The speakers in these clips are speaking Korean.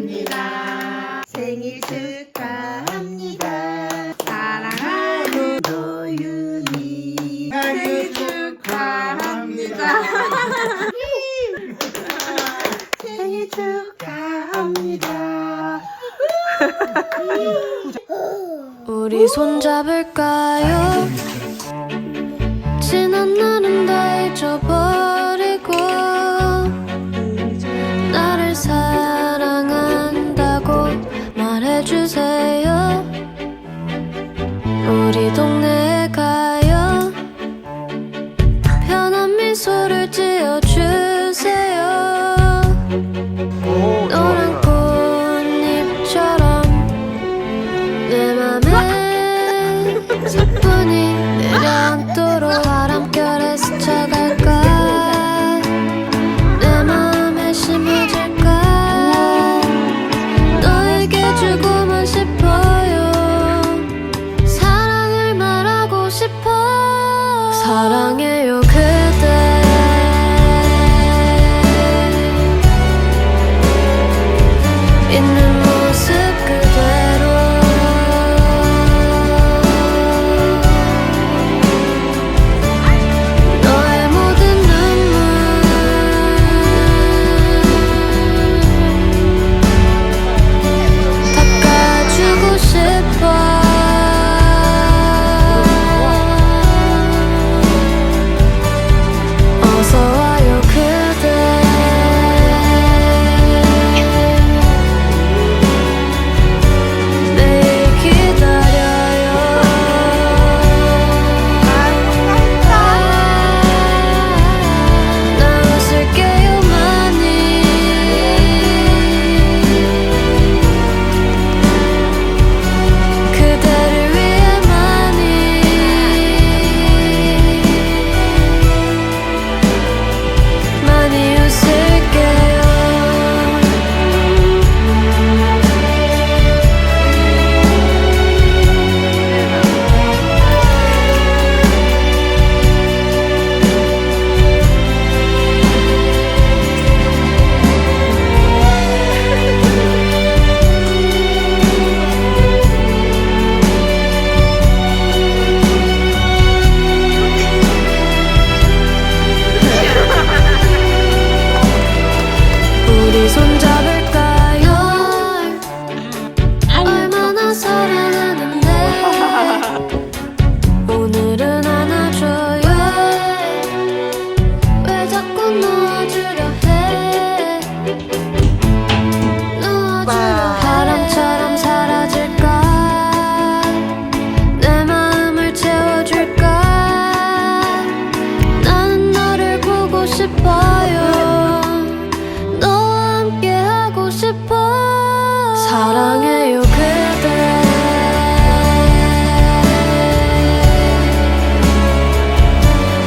축하합니다. 생일 축하합니다. 사랑하는 노윤이 생일 축하합니다. 생일 축하합니다. 우리 손 잡을까요? 지난 날은 주세요. 사랑해요. 그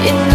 In.